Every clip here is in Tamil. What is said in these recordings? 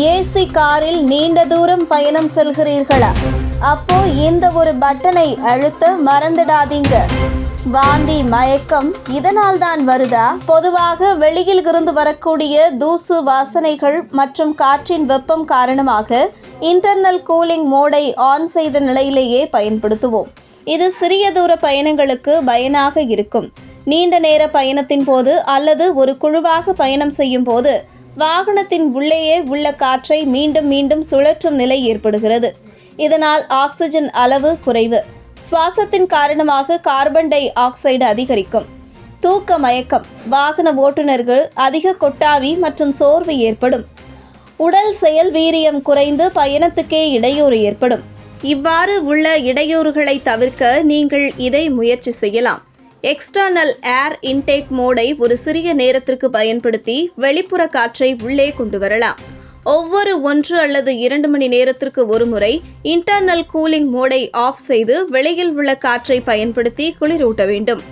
ஏசி காரில் நீண்ட தூரம் பயணம் செல்கிறீர்களா? அப்போ இந்த ஒரு பட்டனை அழுத்த மறந்துடாதீங்க. வாந்தி மயக்கம் இதனால் தான் வருதா? பொதுவாக வெளியில் இருந்து வரக்கூடிய தூசு வாசனைகள் மற்றும் காற்றின் வெப்பம் காரணமாக இன்டர்னல் கூலிங் மோடை ஆன் செய்த நிலையிலேயே பயன்படுத்துவோம். இது சிறிய தூர பயணங்களுக்கு பயனாக இருக்கும். நீண்ட நேர பயணத்தின் போது அல்லது ஒரு குழுவாக பயணம் செய்யும் போது வாகனத்தின் உள்ளேயே உள்ள காற்றை மீண்டும் மீண்டும் சுழற்றும் நிலை ஏற்படுகிறது. இதனால் ஆக்சிஜன் அளவு குறைவு. சுவாசத்தின் காரணமாக கார்பன் டை ஆக்சைடு அதிகரிக்கும். தூக்க மயக்கம். வாகன ஓட்டுநர்கள் அதிக கொட்டாவி மற்றும் சோர்வு ஏற்படும். உடல் செயல் வீரியம் குறைந்து பயணத்துக்கே இடையூறு ஏற்படும். இவ்வாறு உள்ள இடையூறுகளை தவிர்க்க நீங்கள் இதை முயற்சி செய்யலாம். எக்ஸ்டர்னல் ஏர் இன்டேக் மோடை ஒரு சிறிய நேரத்திற்கு பயன்படுத்தி வெளிப்புற காற்றை உள்ளே கொண்டு வரலாம். ஒவ்வொரு ஒன்று அல்லது இரண்டு மணி நேரத்திற்கு ஒருமுறை இன்டர்னல் கூலிங் மோடை ஆஃப் செய்து வெளியில் உள்ள காற்றை பயன்படுத்தி குளிரூட்ட வேண்டும்.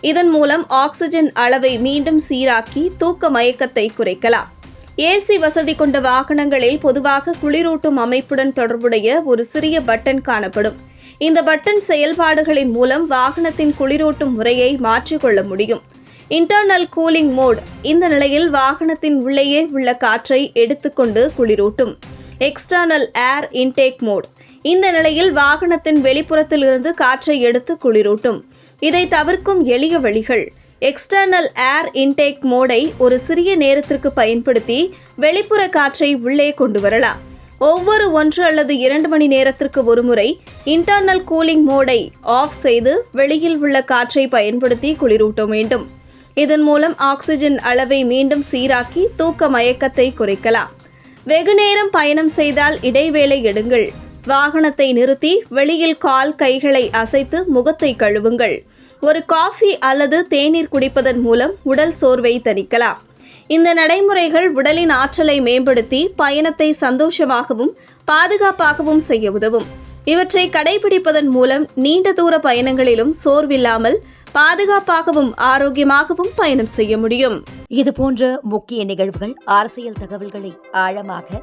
இதன் மூலம் ஆக்சிஜன் அளவை மீண்டும் சீராக்கி தூக்க மயக்கத்தை குறைக்கலாம். ஏசி வசதி கொண்ட வாகனங்களில் பொதுவாக குளிரூட்டும் அமைப்புடன் தொடர்புடைய ஒரு சிறிய பட்டன் காணப்படும். இந்த பட்டன் செயல்பாடுகளின் மூலம் வாகனத்தின் குளிரூட்டும் முறையை மாற்றிக்கொள்ள முடியும். இன்டர்னல் கூலிங் மோட் இந்த நிலையில் வாகனத்தின் உள்ளேயே உள்ள காற்றை எடுத்துக்கொண்டு குளிரூட்டும். எக்ஸ்டர்னல் ஏர் இன்டேக் மோட் இந்த நிலையில் வாகனத்தின் வெளிப்புறத்திலிருந்து காற்றை எடுத்து குளிரூட்டும். இதை தவிர்க்கும் எளிய வழிகள் எக்ஸ்டர்னல் ஏர் இன்டேக் மோடை ஒரு சிறிய நேரத்திற்கு பயன்படுத்தி வெளிப்புற காற்றை உள்ளே கொண்டு வரலாம். ஒவ்வொரு ஒன்று அல்லது இரண்டு மணி நேரத்திற்கு ஒருமுறை இன்டர்னல் கூலிங் மோடை ஆஃப் செய்து வெளியில் உள்ள காற்றை பயன்படுத்தி குளிரூட்ட வேண்டும். இதன் மூலம் ஆக்சிஜன் அளவை மீண்டும் சீராக்கி தூக்க மயக்கத்தை குறைக்கலாம். வெகுநேரம் பயணம் செய்தால் இடைவேளை எடுங்கள். வாகனத்தை நிறுத்தி வெளியில் கால் கைகளை அசைத்து முகத்தை கழுவுங்கள். ஒரு காஃபி அல்லது தேநீர் குடிப்பதன் மூலம் உடல் சோர்வை தணிக்கலாம். இந்த நடைமுறைகள் உடலின் ஆற்றலை மேம்படுத்தி பயணத்தை சந்தோஷமாகவும் பாதுகாப்பாகவும் செய்ய உதவும். இவற்றை கடைபிடிப்பதன் மூலம் நீண்ட தூர பயணங்களிலும் சோர்வில்லாமல் பாதுகாப்பாகவும் ஆரோக்கியமாகவும் பயணம் செய்ய முடியும். இது போன்ற முக்கிய நிகழ்வுகள் அரசியல் தகவல்களை ஆழமாக